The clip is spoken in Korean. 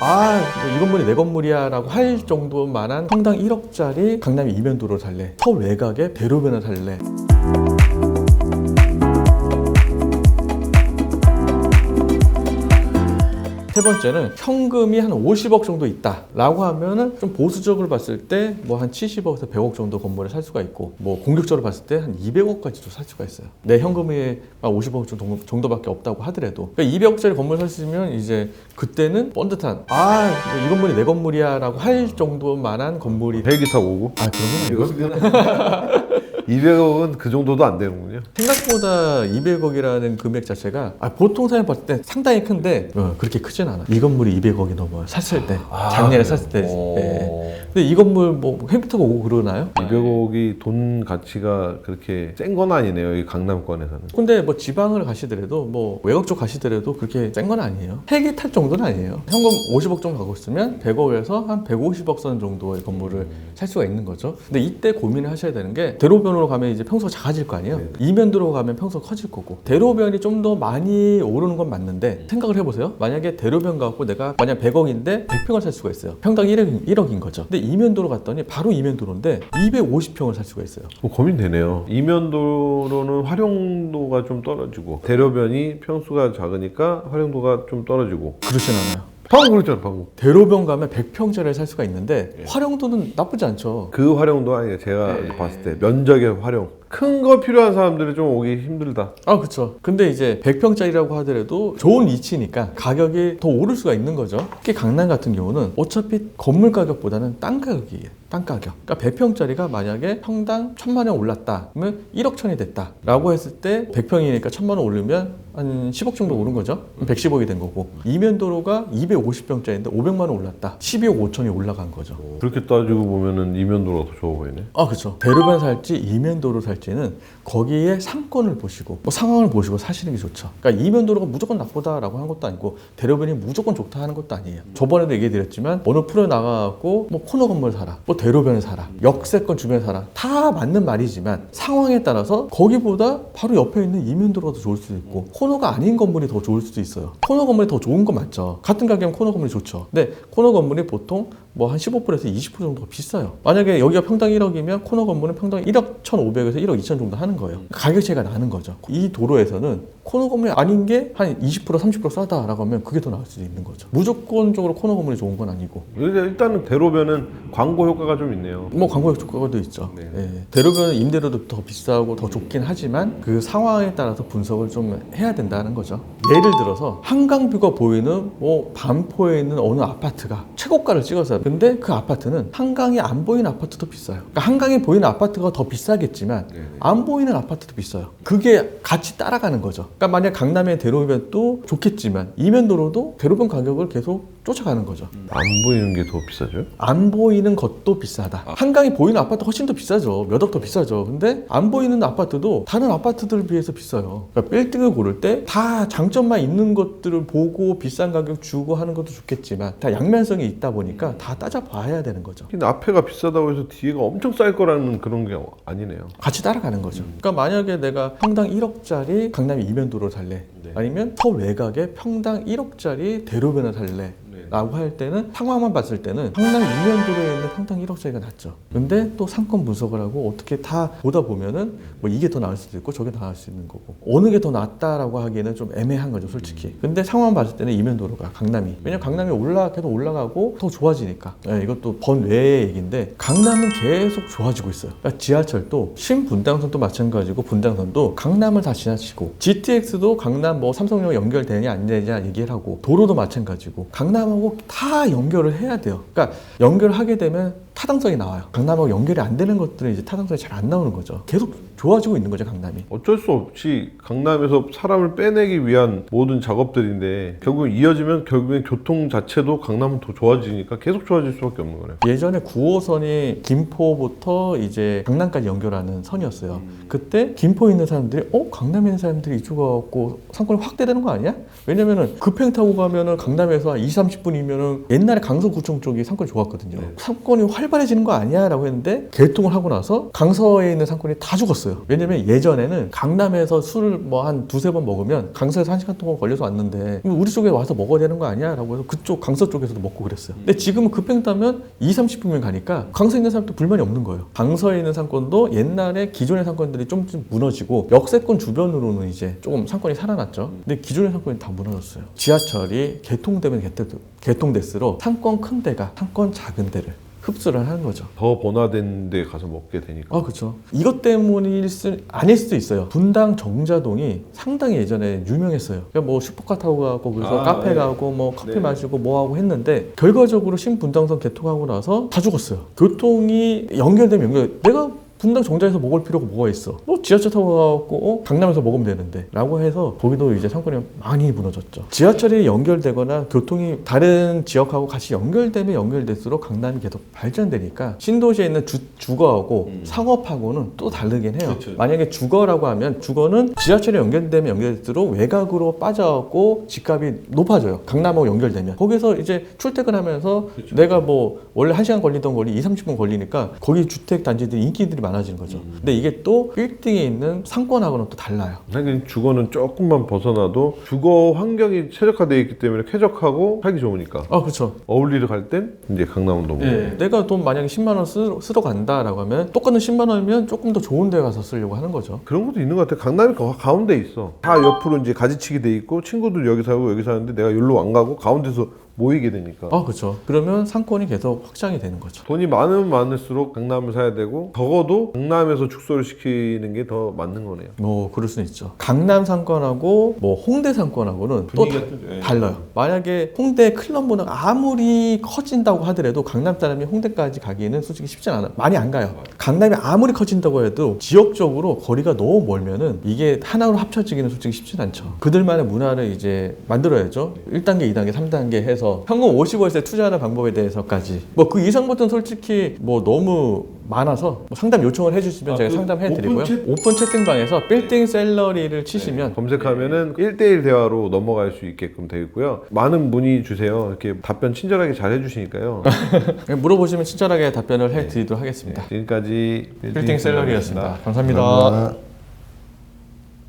아 이 건물이 내 건물이야 라고 할 정도만한 평당 1억짜리 강남 이면도로 살래. 서울 외곽에 대로변을 살래 번째는 현금이 한 50억 정도 있다라고 하면은 좀 보수적으로 봤을 때 뭐 한 70억에서 100억 정도 건물을 살 수가 있고 뭐 공격적으로 봤을 때 한 200억까지도 살 수가 있어요. 내 현금이 한 50억 정도, 정도 밖에 없다고 하더라도. 그러니까 200억짜리 건물 샀으면 이제 그때는 뻔듯한 아 이 건물이 내 건물이야라고 할 정도만한 건물이 헬기 타고 오고? 아 그런 건 아니고 200억은 그 정도도 안 되는군요. 생각보다 200억이라는 금액 자체가 아, 보통 사람 봤을 때 상당히 큰데 어, 그렇게 크진 않아. 이 건물이 200억이 넘어요. 샀을 때 작년에 샀을 때. 오. 예. 근데 이 건물 뭐 헬기타고 오고 그러나요? 200억이 돈 가치가 그렇게 센 건 아니네요. 이 강남권에서는. 근데 뭐 지방을 가시더라도 뭐 외곽 쪽 가시더라도 그렇게 센 건 아니에요. 헬기 탈 정도는 아니에요. 현금 50억 정도 가고 있으면 100억에서 한 150억 선 정도의 건물을 살 수가 있는 거죠. 근데 이때 고민을 하셔야 되는 게 대로변 으로 가면 이제 평수가 작아질 거 아니에요. 네. 이면도로 가면 평수가 커질 거고 대로변이 좀 더 많이 오르는 건 맞는데 생각을 해보세요. 만약에 대로변 갖고 내가 만약 100억인데 100평을 살 수가 있어요. 평당 1억, 1억인 거죠. 근데 이면도로 갔더니 바로 이면도로인데 250평을 살 수가 있어요. 뭐 고민되네요. 이면도로는 활용도가 좀 떨어지고 대로변이 평수가 작으니까 활용도가 좀 떨어지고 그렇진 않아요. 방금 그랬잖아 방금. 대로변 가면 100평짜리를 살 수가 있는데 활용도는 나쁘지 않죠. 그 활용도 아니에요. 제가 네. 봤을 때 면적의 활용. 큰 거 필요한 사람들이 좀 오기 힘들다. 아, 그렇죠. 근데 이제 100평짜리라고 하더라도 좋은 위치니까 가격이 더 오를 수가 있는 거죠. 특히 강남 같은 경우는 어차피 건물 가격보다는 땅 가격이에요. 땅 가격. 그러니까 100평짜리가 만약에 평당 1000만 원 올랐다. 그러면 1억 천이 됐다. 라고 했을 때 100평이니까 1000만 원 오르면 한 10억 정도 오른 거죠. 그럼 110억이 된 거고. 이면도로가 250평짜리인데 500만 원 올랐다. 12억 5천이 올라간 거죠. 그렇게 따지고 보면은 이면도로가 더 좋아 보이네. 아, 그렇죠. 대로변 살지 이면도로 살지 는 거기에 상권을 보시고 뭐 상황을 보시고 사시는 게 좋죠. 그러니까 이면 도로가 무조건 나쁘다라고 하는 것도 아니고 대로변이 무조건 좋다 하는 것도 아니에요. 저번에도 얘기드렸지만 어느 프로에 나가고 뭐 코너 건물 사라, 뭐 대로변을 사라, 역세권 주변에 사라 다 맞는 말이지만 상황에 따라서 거기보다 바로 옆에 있는 이면 도로가 더 좋을 수도 있고 코너가 아닌 건물이 더 좋을 수도 있어요. 코너 건물이 더 좋은 거 맞죠. 같은 가격이면 코너 건물이 좋죠. 근데 코너 건물이 보통 뭐 한 15%에서 20% 정도가 비싸요. 만약에 여기가 평당 1억이면 코너 건물은 평당 1억 1,500에서 1억 2천 정도 하는 거예요. 가격 차이가 나는 거죠. 이 도로에서는 코너 건물이 아닌 게 한 20% 30% 싸다라고 하면 그게 더 나을 수도 있는 거죠. 무조건적으로 코너 건물이 좋은 건 아니고 일단- 일단은 대로변은 광고 효과가 좀 있네요. 뭐 광고 효과도 있죠. 네. 예. 대로변은 임대료도 더 비싸고 더 좋긴 하지만 그 상황에 따라서 분석을 좀 해야 된다는 거죠. 예를 들어서 한강뷰가 보이는 뭐 반포에 있는 어느 아파트가 최고가를 찍었어요. 근데 그 아파트는 한강이 안 보이는 아파트도 비싸요. 그러니까 한강이 보이는 아파트가 더 비싸겠지만 네. 안 보이는 아파트도 비싸요. 그게 같이 따라가는 거죠. 그러니까 만약 강남의 대로변도 좋겠지만 이면 도로도 대로변 가격을 계속 쫓아가는 거죠. 안 보이는 게 더 비싸죠? 안 보이는 것도 비싸다. 한강이 보이는 아파트 훨씬 더 비싸죠. 몇 억 더 비싸죠. 근데 안 보이는 아파트도 다른 아파트들에 비해서 비싸요. 그러니까 빌딩을 고를 때 다 장점만 있는 것들을 보고 비싼 가격 주고 하는 것도 좋겠지만 다 양면성이 있다 보니까 다 따져봐야 되는 거죠. 근데 앞에가 비싸다고 해서 뒤에가 엄청 쌀 거라는 그런 게 아니네요. 같이 따라가는 거죠. 그러니까 만약에 내가 평당 1억짜리 강남 이면도로 살래. 네. 아니면 서울 외곽에 평당 1억짜리 대로변을 살래. 라고 할 때는 상황만 봤을 때는 강남 이면도로에 있는 평당 1억짜리가 낫죠. 근데 또 상권 분석을 하고 어떻게 다 보다 보면은 뭐 이게 더 나을 수도 있고 저게 더 나을 수 있는 거고 어느 게 더 낫다라고 하기에는 좀 애매한 거죠, 솔직히. 근데 상황 봤을 때는 이면도로가 강남이 왜냐면 강남이 올라 계속 올라가고 더 좋아지니까. 예, 이것도 번외의 얘기인데 강남은 계속 좋아지고 있어요. 그러니까 지하철도 신분당선도 마찬가지고 분당선도 강남을 다 지나치고 GTX도 강남 뭐 삼성역 연결되냐 안 되냐 얘기를 하고 도로도 마찬가지고 강남 하고 다 연결을 해야 돼요. 그러니까 연결하게 되면 타당성이 나와요. 강남하고 연결이 안 되는 것들은 이제 타당성이 잘 안 나오는 거죠. 계속 좋아지고 있는 거죠, 강남이. 어쩔 수 없이 강남에서 사람을 빼내기 위한 모든 작업들인데 결국 이어지면 결국엔 교통 자체도 강남은 더 좋아지니까 계속 좋아질 수밖에 없는 거네요. 예전에 9호선이 김포부터 이제 강남까지 연결하는 선이었어요. 그때 김포에 있는 사람들이 어 강남에 있는 사람들이 이쪽 와갖고 상권이 확대되는 거 아니야? 왜냐면은 급행 타고 가면은 강남에서 한 2, 30분이면은 옛날에 강서구청 쪽이 상권이 좋았거든요. 네. 상권이 활 활발해지는 거 아니야 라고 했는데 개통을 하고 나서 강서에 있는 상권이 다 죽었어요. 왜냐면 예전에는 강남에서 술을 뭐 한 두세 번 먹으면 강서에서 한 시간 동안 걸려서 왔는데 우리 쪽에 와서 먹어야 되는 거 아니야 라고 해서 그쪽 강서 쪽에서도 먹고 그랬어요. 근데 지금은 급행 따면 2, 30분이면 가니까 강서에 있는 사람도 불만이 없는 거예요. 강서에 있는 상권도 옛날에 기존의 상권들이 좀, 좀 무너지고 역세권 주변으로는 이제 조금 상권이 살아났죠. 근데 기존의 상권이 다 무너졌어요. 지하철이 개통되면 개통- 개통될수록 상권 큰 데가 상권 작은 데를 흡수를 하는 거죠. 더 번화된 데 가서 먹게 되니까. 아, 그렇죠. 이것 때문일 수 아닐 수도 있어요. 분당 정자동이 상당히 예전에 유명했어요. 그러니까 뭐 슈퍼카 타고 가고 그래서 아, 카페 네. 가고 뭐 커피 네. 마시고 뭐 하고 했는데 결과적으로 신분당선 개통하고 나서 다 죽었어요. 교통이 연결되면 연결. 내가 분당 정자에서 먹을 필요가 뭐가 있어? 뭐 지하철 타고 가고 어? 강남에서 먹으면 되는데 라고 해서 거기도 이제 상권이 많이 무너졌죠. 지하철이 연결되거나 교통이 다른 지역하고 같이 연결되면 연결될수록 강남이 계속 발전되니까 신도시에 있는 주, 주거하고 음. 상업하고는 또 다르긴 해요. 그쵸. 만약에 주거라고 하면 주거는 지하철에 연결되면 연결될수록 외곽으로 빠져갖고 집값이 높아져요. 강남하고 연결되면 거기서 이제 출퇴근하면서 그쵸. 내가 뭐 원래 1시간 걸리던 거리 2, 30분 걸리니까 거기 주택 단지들이 인기들이 많아 지는 거죠. 음. 근데 이게 또 빌딩에 있는 상권하고는 또 달라요. 하긴 주거는 조금만 벗어나도 주거 환경이 최적화되어 있기 때문에 쾌적하고 살기 좋으니까 아 그렇죠. 어울리러 갈 땐 이제 너무 예, 내가 돈 만약에 10만 원 쓰러, 쓰러 간다라고 하면 똑같은 10만 원이면 조금 더 좋은 데 가서 쓰려고 하는 거죠. 그런 것도 있는 것 같아. 강남이 가- 가운데 있어. 다 옆으로 이제 가지치기 돼 있고 친구들 여기 살고 여기 사는데 내가 여기로 안 가고 가운데서 모이게 되니까. 아 그렇죠. 그러면 상권이 계속 확장이 되는 거죠. 돈이 많으면 많을수록 강남을 사야 되고 적어도 강남에서 축소를 시키는 게 더 맞는 거네요. 뭐 그럴 수는 있죠. 강남 상권하고 뭐 홍대 상권하고는 또 다, 예. 달라요. 만약에 홍대 클럽보다 아무리 커진다고 하더라도 강남 사람이 홍대까지 가기에는 솔직히 쉽지 않아요. 많이 안 가요. 강남이 아무리 커진다고 해도 지역적으로 거리가 너무 멀면은 이게 하나로 합쳐지기는 솔직히 쉽진 않죠. 그들만의 문화를 이제 만들어야죠. 1단계, 2단계, 3단계 해서 현금 50월세 투자하는 방법에 대해서까지 뭐 그 이상부터는 솔직히 뭐 너무 많아서 뭐 상담 요청을 해주시면 아, 제가 그 상담해 드리고요. 오픈 채- 오픈 채팅방에서 빌딩 샐러리를 치시면 검색하면은 1대1 대화로 넘어갈 수 있게끔 되어 있고요. 많은 문의 주세요. 이렇게 답변 친절하게 잘 해주시니까요. 물어보시면 친절하게 답변을 해 드리도록 하겠습니다. 지금까지 빌딩 샐러리였습니다. 감사합니다. 감사합니다.